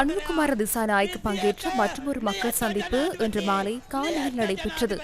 அனுர்குமார திசாநாயக் பங்கேற்ற மற்றொரு மக்கள் சந்திப்பு இன்று மாலை காலையில் நடைபெற்றது.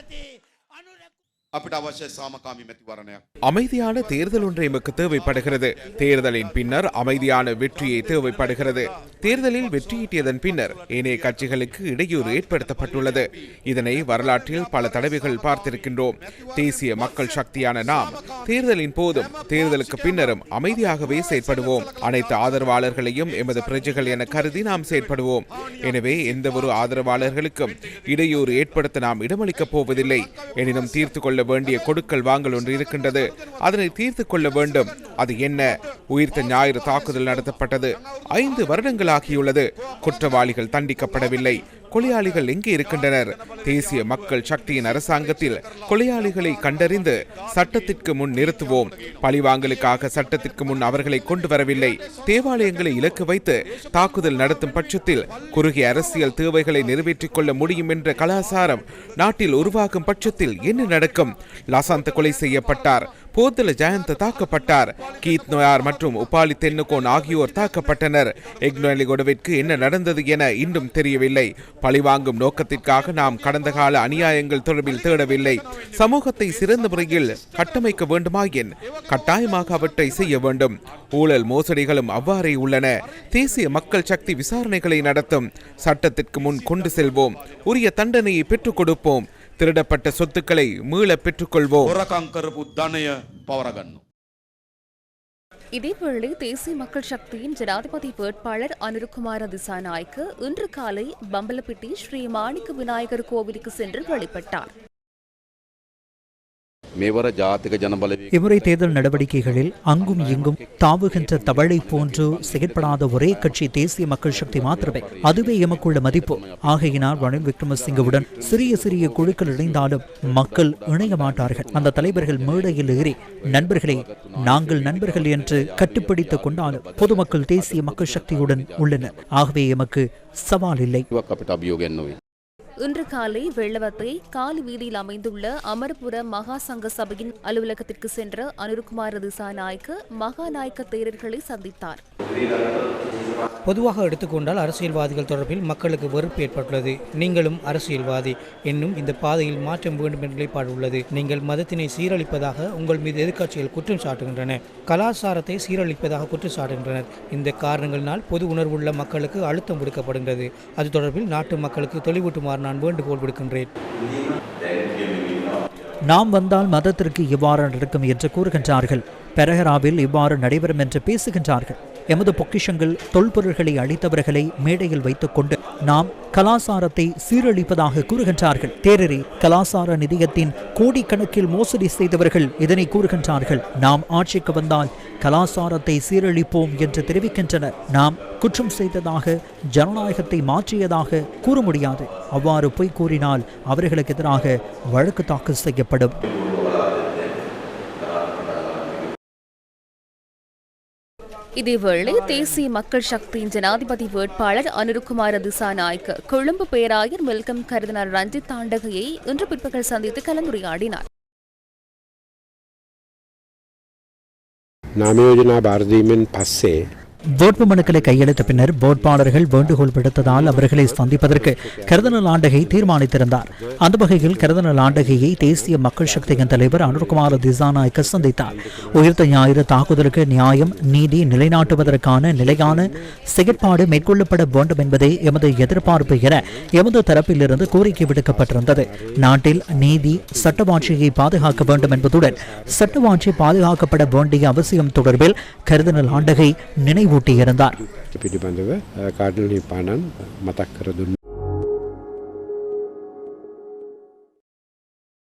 அமைதியான தேர்தல் ஒன்று எமக்கு தேவைப்படுகிறது. தேர்தலின் பின்னர் அமைதியான வெற்றியை தேவைப்படுகிறது. தேர்தலில் வெற்றியீட்டியதன் பின்னர் ஏனைய கட்சிகளுக்கு இடையூறு ஏற்படுத்தப்பட்டுள்ளது. இதனை வரலாற்றில் பல தடவைகள் பார்த்திருக்கின்றோம். தேசிய மக்கள் சக்தியான நாம் தேர்தலின் போதும் தேர்தலுக்கு பின்னரும் அமைதியாகவே செயற்படுவோம். அனைத்து ஆதரவாளர்களையும் எமது பிரஜைகள் என கருதி நாம் செயற்படுவோம். எனவே எந்த ஒரு ஆதரவாளர்களுக்கும் இடையூறு ஏற்படுத்த நாம் இடமளிக்கப் போவதில்லை. எனினும் தீர்த்து கொள்ள வேண்டிய கொடுக்கல் வாங்கல் ஒன்று இருக்கின்றது. அதனை தீர்த்து கொள்ள வேண்டும். அது என்ன? உயிர்த்த ஞாயிறு தாக்குதல் நடத்தப்பட்டது. ஐந்து வருடங்களாகியுள்ளது குற்றவாளிகள் தண்டிக்கப்படவில்லை. கொலையாளிகள் எங்கே இருக்கின்றனர்? தேசிய மக்கள் சக்தியின் அரசாங்கத்தில் கொலையாளிகளை கண்டறிந்து சட்டத்திற்கு முன் நிறுத்துவோம். பழிவாங்கலுக்காக சட்டத்திற்கு முன் அவர்களை கொண்டு வரவில்லை. தேவாலயங்களை இலக்கு வைத்து தாக்குதல் நடத்தும் பட்சத்தில் குறுகிய அரசியல் தேவைகளை நிறைவேற்றிக் கொள்ள முடியும் என்ற கலாசாரம் நாட்டில் உருவாகும் பட்சத்தில் என்ன நடக்கும்? லசாந்த கொலை செய்யப்பட்டார். போத்தல ஜெயந்த தாக்கப்பட்டார். கீத் நோயார் மற்றும் உபாலி தென்னுகோன் ஆகியோர் தாக்கப்பட்டனர். எக்னோலிகொடவிற்கு என்ன நடந்தது என இன்னும் தெரியவில்லை. பழிவாங்கும் நோக்கத்திற்காக நாம் கடந்த கால அநியாயங்கள் தொடர்பில் தேடவில்லை. சமூகத்தை சிறந்த முறையில் கட்டமைக்க வேண்டுமாயின் கட்டாயமாக அவற்றை செய்ய வேண்டும். ஊழல் மோசடிகளும் அவ்வாறே உள்ளன. தேசிய மக்கள் சக்தி விசாரணைகளை நடத்தும் சட்டத்திற்கு முன் கொண்டு செல்வோம். உரிய தண்டனையை பெற்றுக் கொடுப்போம். திருடப்பட்ட சொத்துக்களை மீள பெற்றுக்கொள்வோம். இதேவேளை தேசிய மக்கள் சக்தியின் ஜனாதிபதி வேட்பாளர் அனுருகுமார திசாநாய்க்கு இன்று காலை பம்பலப்பிட்டி ஸ்ரீ மாணிக்க விநாயகர் கோவிலுக்கு சென்று வழிபட்டார். இவரை தேர்தல் நடவடிக்கைகளில் அங்கும் இங்கும் தாவுகின்ற தவளை போன்று செயற்படாத ஒரே கட்சி தேசிய மக்கள் சக்தி மாத்திரமே. அதுவே எமக்குள்ள மதிப்பு. ஆகையினால் ரணில் விக்ரமசிங்கவுடன் சிறிய சிறிய குழுக்கள் இணைந்தாலும் மக்கள் இணைய மாட்டார்கள். அந்த தலைவர்கள் மேடையில் ஏறி நண்பர்களை நாங்கள் நண்பர்கள் என்று கட்டுப்படுத்திக் கொண்டாலும் பொதுமக்கள் தேசிய மக்கள் சக்தியுடன் உள்ளனர். ஆகவே எமக்கு சவால் இல்லை. இன்று காலை வெள்ளவத்தை காலி வீதியில் அமைந்துள்ள அமர்புர மகா சங்க சபையின் அலுவலகத்திற்கு சென்ற அனுருகுமார திசாநாயக்க மகாநாயக்க தேரர்களை சந்தித்தார். பொதுவாக எடுத்துக்கொண்டால் அரசியல்வாதிகள் தொடர்பில் மக்களுக்கு வெறுப்பு ஏற்பட்டுள்ளது. நீங்களும் அரசியல்வாதி என்னும் இந்த பாதையில் மாற்றம் வேண்டும் என்ற நிலைப்பாடு உள்ளது. நீங்கள் மதத்தினை சீரழிப்பதாக உங்கள் மீது எதிர்க்கட்சிகள் குற்றம் சாட்டுகின்றன. கலாச்சாரத்தை சீரழிப்பதாக குற்றம் சாட்டுகின்றனர். இந்த காரணங்களினால் பொது உணர்வுள்ள மக்களுக்கு அழுத்தம் விடுக்கப்படுகிறது அது தொடர்பில் நாட்டு மக்களுக்கு தெளிவூட்டுமாறு நான் வேண்டுகோள் விடுக்கின்றேன். நாம் வந்தால் மதத்திற்கு இவ்வாறு நடக்கும் என்று கூறுகின்றார்கள். பெரஹராவில் இவ்வாறு நடைபெறும் என்று பேசுகின்றார்கள். எமது பொக்கிஷங்கள் தொல்பொருள்களை அளித்தவர்களை மேடையில் வைத்துக்கொண்டு நாம் கலாசாரத்தை சீரழிப்பதாக கூறுகின்றார்கள். தேரரி கலாசார நிதியத்தின் கோடிக்கணக்கில் மோசடி செய்தவர்கள் இதனை கூறுகின்றார்கள். நாம் ஆட்சிக்கு வந்தால் கலாசாரத்தை சீரழிப்போம் என்று தெரிவிக்கின்றனர். நாம் குற்றம் செய்ததாக ஜனநாயகத்தை மாற்றியதாக கூற முடியாது. அவ்வாறு பொய் கூறினால் அவர்களுக்கு எதிராக வழக்கு தாக்கல் செய்யப்படும். இதேவேளை தேசிய மக்கள் சக்தியின் ஜனாதிபதி வேட்பாளர் அனுருகுமார திசாநாயக்க கொழும்பு பேராயர் வெல்கம் கருதினார் ரஞ்சித் தாண்டகையை இன்று பிற்பகல் சந்தித்து கலந்துரையாடினார் නාමයෝජනා භාරදීමෙන් පස්සේ வேட்பு மனுக்களை கையளித்த பின்னர் வேட்பாளர்கள் வேண்டுகோள் விடுத்ததால் அவர்களை சந்திப்பதற்கு கருதனல் ஆண்டகை தீர்மானித்திருந்தார். அந்த வகையில் கருதனல் ஆண்டகையை தேசிய மக்கள் சக்தியின் தலைவர் அனுர்குமார் திசாநாயக்க சந்தித்தார். உயிர்த்த ஞாயிறு தாக்குதலுக்கு நியாயம் நீதி நிலைநாட்டுவதற்கான நிலையான செயற்பாடு மேற்கொள்ளப்பட வேண்டும் என்பதே எமது எதிர்பார்ப்பு என எமது தரப்பிலிருந்து கோரிக்கை விடுக்கப்பட்டிருந்தது. நாட்டில் நீதி சட்டவாட்சியை பாதுகாக்க வேண்டும் என்பதுடன் சட்டவாட்சி பாதுகாக்கப்பட வேண்டிய அவசியம் தொடர்பில் கருதனல் ஆண்டகை நினைவு නිරූටී කරන්දාර්. පිටිබඳව කාඩල් නිපානන් මතක් කර දුන්න